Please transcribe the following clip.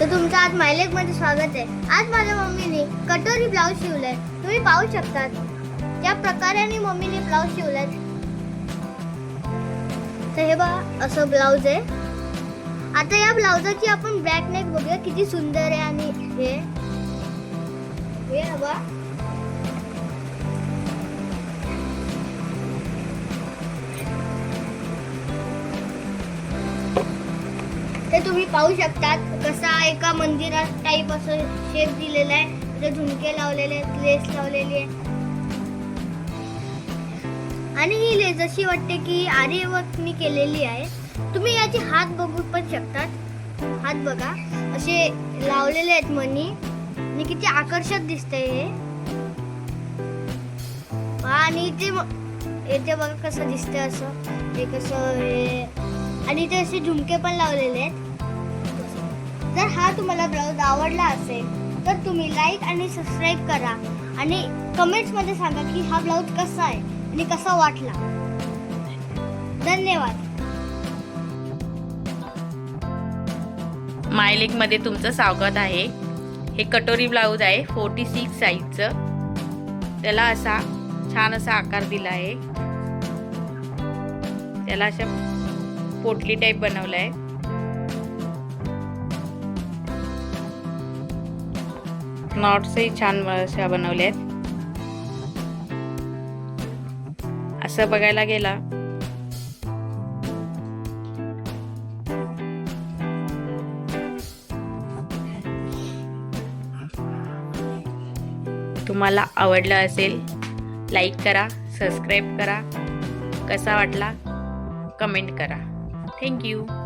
तर तुमचं आज मायलेकमध्ये स्वागत आहे. आज माझ्या मम्मीने कटोरी ब्लाऊज शिवलाय. तुम्ही पाहू शकतात. या प्रकाराने मम्मीने ब्लाऊज शिवलाय. तर हे बघा असं ब्लाऊज आहे. आता या ब्लाऊजाची आपण बॅक नेक बघूया किती सुंदर आहे आणि हे. हे बघा. ते तुम्ही पाहू शकतात कसा एका मंदिरात टाईप असं शेप दिलेला आहे. तिथे झुमके लावलेले आहेत लेस लावलेली आहे. आणि ही लेस अशी वाटते की आर्यवर्कनी केलेली आहे. तुम्ही याचे हात बघू पण शकतात. हात बघा. असे लावलेले आहेत मनी. आणि किती आकर्षक दिसतंय हे. आणि इथे येते इथे बघा कसं दिसतंय असं. हे कसं हे. आणि इथे असे झुमके पण लावलेले आहेत. जर हा तुम्हाला ब्लाऊज आवडला असेल तर तुम्ही लाईक आणि सबस्क्राईब करा. आणि कमेंट्समध्ये सांगा की हा ब्लाऊज कसा आहे आणि कसा वाटला. धन्यवाद. मायलेकमध्ये तुमचं स्वागत आहे. हे कटोरी ब्लाऊज आहे फोर्टी सिक्स साईजचं त्याला असा छान असा आकार दिला आहे त्याला अशा पोटली टाईप बनवलं आहे नॉट्सही छान अशा बनवल्या आहेत असं बघायला गेला. तुम्हाला आवडलं असेल लाईक करा सबस्क्राईब करा. कसा वाटला? कमेंट करा. Thank you.